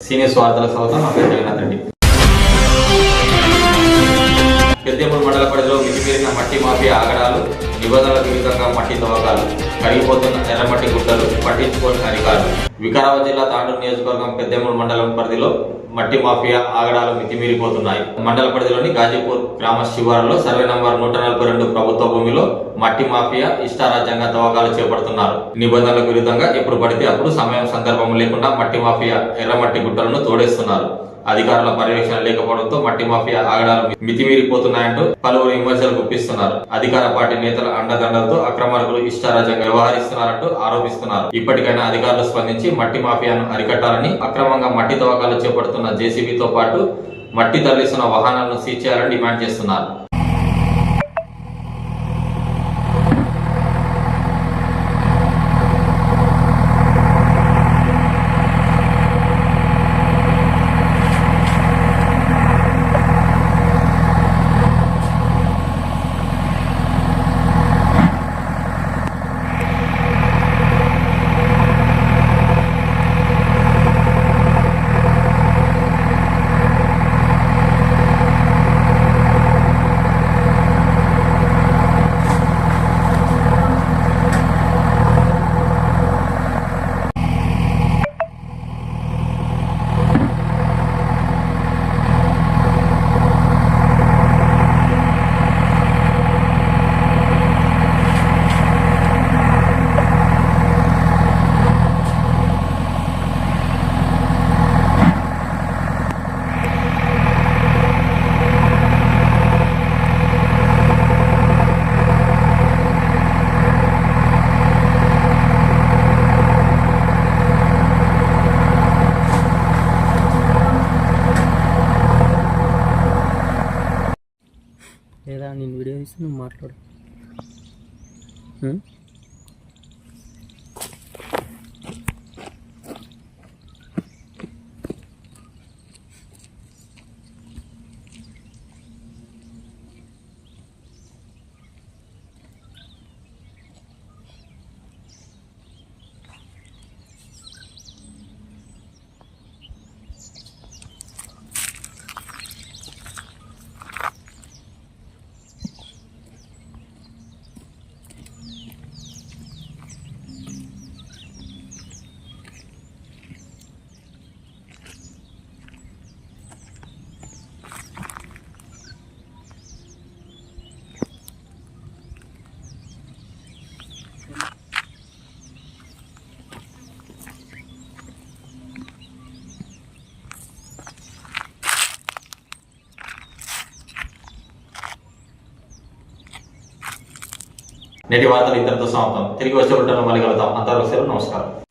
Senior వార్తల స్వాగతం నా పేరు జగన్నాథ్ రెడ్డి. పరిధిలో మట్టి మాఫియా ఆగడాలు నిబంధనలకు విరుద్ధంగా మట్టి తవ్వకాలు కరిగిపోతున్న ఎర్రమట్టి గుట్టలు పట్టించుకోని అధికారులు. వికారాబాద్ జిల్లా తాండూరు నియోజకవర్గం పెద్దేమూరు మండలం పరిధిలో మట్టి మాఫియా ఆగడాలు మితిమీరిపోతున్నాయి. మండల పరిధిలోని గాజీపూర్ గ్రామ శివారులో సర్వే నంబర్ నూట నలభై రెండు ప్రభుత్వ భూమిలో మట్టి మాఫియా ఇష్టారాజ్యంగా తవ్వకాలు చేపడుతున్నారు. నిబంధనలకు విరుద్ధంగా ఎప్పుడు పడితే అప్పుడు సమయం సందర్భం లేకుండా మట్టి మాఫియా ఎర్రమట్టి గుట్టలను తోడేస్తున్నారు. అధికారుల పర్యవేక్షణ లేకపోవడంతో మట్టి మాఫియా ఆగడాలు మితిమీరిపోతున్నాయంటూ పలువురు విమర్శలు గుప్పిస్తున్నారు. అధికార పార్టీ నేతల అండదండలతో అక్రమార్కులు ఇష్టారాజ్యంగా వ్యవహరిస్తున్నారంటూ ఆరోపిస్తున్నారు. ఇప్పటికైనా అధికారులు స్పందించి మట్టి మాఫియాను అరికట్టాలని అక్రమంగా మట్టి తవ్వకాలు చేపడుతున్న జేసీబీతో పాటు మట్టి తరలిస్తున్న వాహనాలను సీజ్ చేయాలని డిమాండ్ చేస్తున్నారు. లేదా నేను వీడియో తీసి నువ్వు మాట్లాడు. నేటి వార్తలు ఇంతటితో సమాప్తం. తిరిగి వచ్చే ఉంటాను మళ్ళీ కలుద్దాం. అంతవరకు సెలవు నమస్కారం.